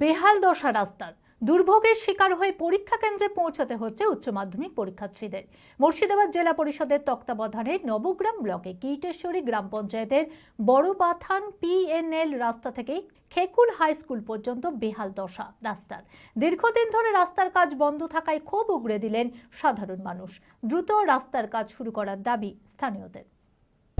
বেহাল দশা রাস্তার। দুর্ভোগের শিকার হয়ে পরীক্ষা কেন্দ্রে পৌঁছতে হচ্ছে উচ্চ মাধ্যমিক পরীক্ষার্থীদের। মুর্শিদাবাদ জেলা পরিষদের তত্ত্বাবধানে নবগ্রাম ব্লকে কীটেশ্বরী গ্রাম পঞ্চায়েতের বড় বাথান পিএনএল রাস্তা থেকে খেকুল হাই স্কুল পর্যন্ত বেহাল দশা রাস্তার। দীর্ঘদিন ধরে রাস্তার কাজ বন্ধ থাকায় ক্ষোভ উগড়ে দিলেন সাধারণ মানুষ। দ্রুত রাস্তার কাজ শুরু করার দাবি স্থানীয়দের।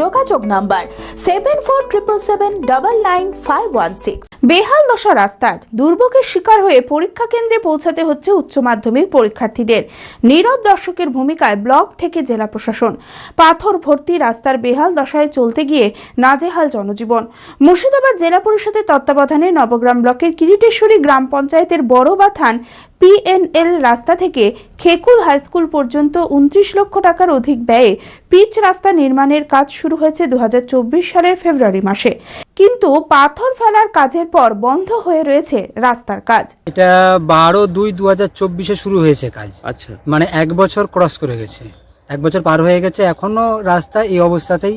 যোগাযোগ number seven four triple seven double nine five one six বেহাল দশা রাস্তার দুর্ভোগের শিকার হয়ে পরীক্ষা কেন্দ্রে পৌঁছাতে হচ্ছে উচ্চ মাধ্যমিক পরীক্ষার্থীদের। নীরব দর্শকের ভূমিকায় ব্লক থেকে জেলা প্রশাসন। পাথর ভর্তি রাস্তার বেহাল দশায় চলতে গিয়ে নাজেহাল জনজীবন। মুর্শিদাবাদ জেলা পরিষদের তত্ত্বাবধানে নবগ্রাম ব্লকের কিরিটেশ্বরী গ্রাম পঞ্চায়েতের বড় বাথান পিএনএল রাস্তা থেকে খেকুল হাই স্কুল পর্যন্ত উনত্রিশ লক্ষ টাকার অধিক ব্যয়ে পিচ রাস্তা নির্মাণের কাজ শুরু হয়েছে দুহাজার চব্বিশ সালের ফেব্রুয়ারি মাসে। কিন্তু পাথর ফেলার কাজের পর বন্ধ হয়ে রয়েছে রাস্তার কাজ। এটা বারো দুই দু হাজার চব্বিশে শুরু হয়েছে কাজ। আচ্ছা। মানে এক বছর ক্রস করে গেছে। এক বছর পার হয়ে গেছে। এখনও রাস্তা এই অবস্থাতেই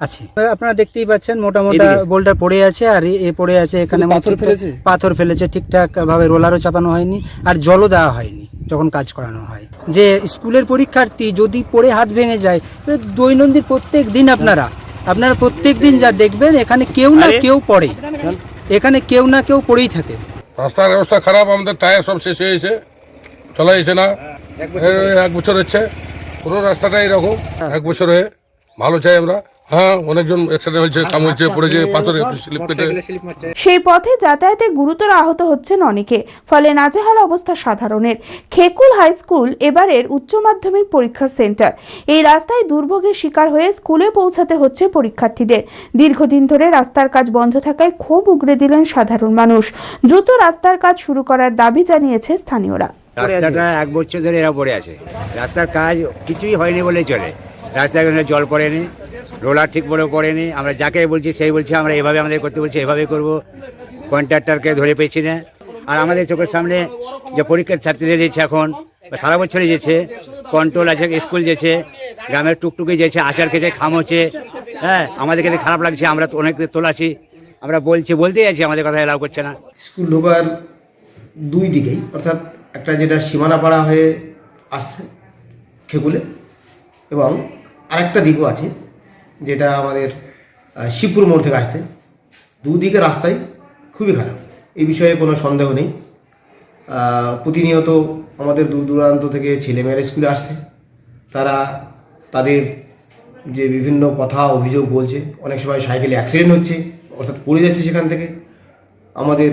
আছে। আপনারা দেখতেই পাচ্ছেন মোটা মোটা এদিকে? বোল্ডার পড়ে আছে আর এ- পড়ে আছে এখানে পাথর ফেলেছে? পাথর ফেলেছে ঠিকঠাক ভাবে রোলারও চাপানো হয়নি আর জলও দেওয়া হয়নি যখন কাজ করানো হয়। যে স্কুলের পরীক্ষার্থী যদি পড়ে হাত ভেঙে যায় তো দৈনন্দিন প্রত্যেক দিন আপনারা আপনারা প্রত্যেক দিন যা দেখবেন এখানে কেউ না কেউ পড়ে। এখানে কেউ না কেউ পড়েই থাকে। রাস্তার অবস্থা খারাপ আমাদের টায়ার সব শেষ হয়ে গেছে চলা যাচ্ছে না এক বছর হচ্ছে পুরো রাস্তাটা এরকম এক বছর হয়ে ভালো চাই আমরা। হ্যাঁ অনেকজন অ্যাক্সিডেন্ট হয়েছে কাম পড়েছে পাথরে স্লিপ কেটে। সেই পথে যাতায়াতে গুরুতর আহত হচ্ছেন অনেকে ফলে নাজেহাল অবস্থা সাধারণের। খেকুল হাই স্কুল এবারের উচ্চ মাধ্যমিক পরীক্ষা সেন্টার। এই রাস্তায় দুর্ভোগের শিকার হয়ে স্কুলে পৌঁছাতে হচ্ছে পরীক্ষার্থীদের। দীর্ঘদিন ধরে রাস্তার কাজ বন্ধ থাকায় ক্ষোভ উগড়ে দিলেন সাধারণ মানুষ। দ্রুত রাস্তার কাজ শুরু করার দাবি জানিয়েছে স্থানীয়রা। রাস্তাটা এক বছর ধরে এরা পড়ে আছে। রাস্তার কাজ কিছুই হয়নি বলেই চলে। রাস্তায় জল পড়েনি। রোলার ঠিক করে করেনি। আমরা যাকে বলছি সেই বলছে, আমরা এভাবে আমাদের করতে বলছি, এভাবে করব। কন্ট্রাক্টরকে ধরে পেয়েছি না। আর আমাদের চোখের সামনে যে পরীক্ষার ছাত্রীরা যেছে এখন সারা বছরই যেছে কন্ট্রোল আছে, স্কুল যেছে, গ্রামের টুকটুকি যেছে, আচার খেয়েছে খাম হচ্ছে। হ্যাঁ আমাদেরকে দেখে খারাপ লাগছে, আমরা তো অনেক তোলাছি আমরা বলছি, বলতেই আছি, আমাদের কথা এলাও করছে না। স্কুল ঢোকার দুই দিকেই, অর্থাৎ একটা যেটা সীমানাপাড়া হয়ে আসছে, খেকুলে, এবং আরেকটা দিকও আছে। যেটা আমাদের শিবপুর মোড় থেকে আসছে। দুদিকে রাস্তাই খুবই খারাপ। এই বিষয়ে কোনো সন্দেহ নেই। প্রতিনিয়ত আমাদের দূর দূরান্ত থেকে ছেলেমেয়েরা স্কুলে আসছে। তারা তাদের যে বিভিন্ন কথা, অভিযোগ বলছে। অনেক সময় সাইকেলে অ্যাক্সিডেন্ট হচ্ছে, অর্থাৎ পড়ে যাচ্ছে সেখান থেকে। আমাদের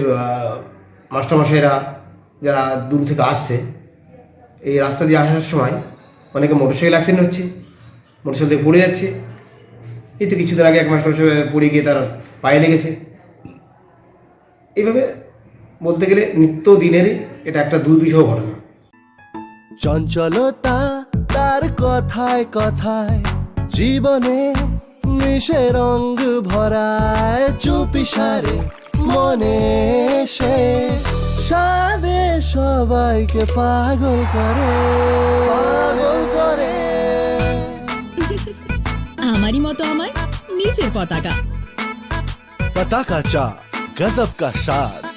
মাস্টারমশাইরা যারা দূর থেকে আসছে, এই রাস্তা দিয়ে আসার সময় অনেকে মোটরসাইকেল অ্যাক্সিডেন্ট হচ্ছে, মোটরসাইকেল থেকে পড়ে যাচ্ছে। এই তো কিছুদিন আগে এক মাস্টারমশাই পড়ে গিয়ে তার পায়ে লেগেছে। এইভাবে বলতে গেলে নিত্য দিনেরই এটা একটা দুর্বিষহ ঘটনা। চঞ্চলতা তার কথায় কথায় জীবনে মিশে রঙ ভরায় চুপি সারে মনে সে সাদে সবাইকে পাগল করে পাগল করে। আমারই মতো আমার নিজের পতাকা। পতাকা চা গজব কা স্বাদ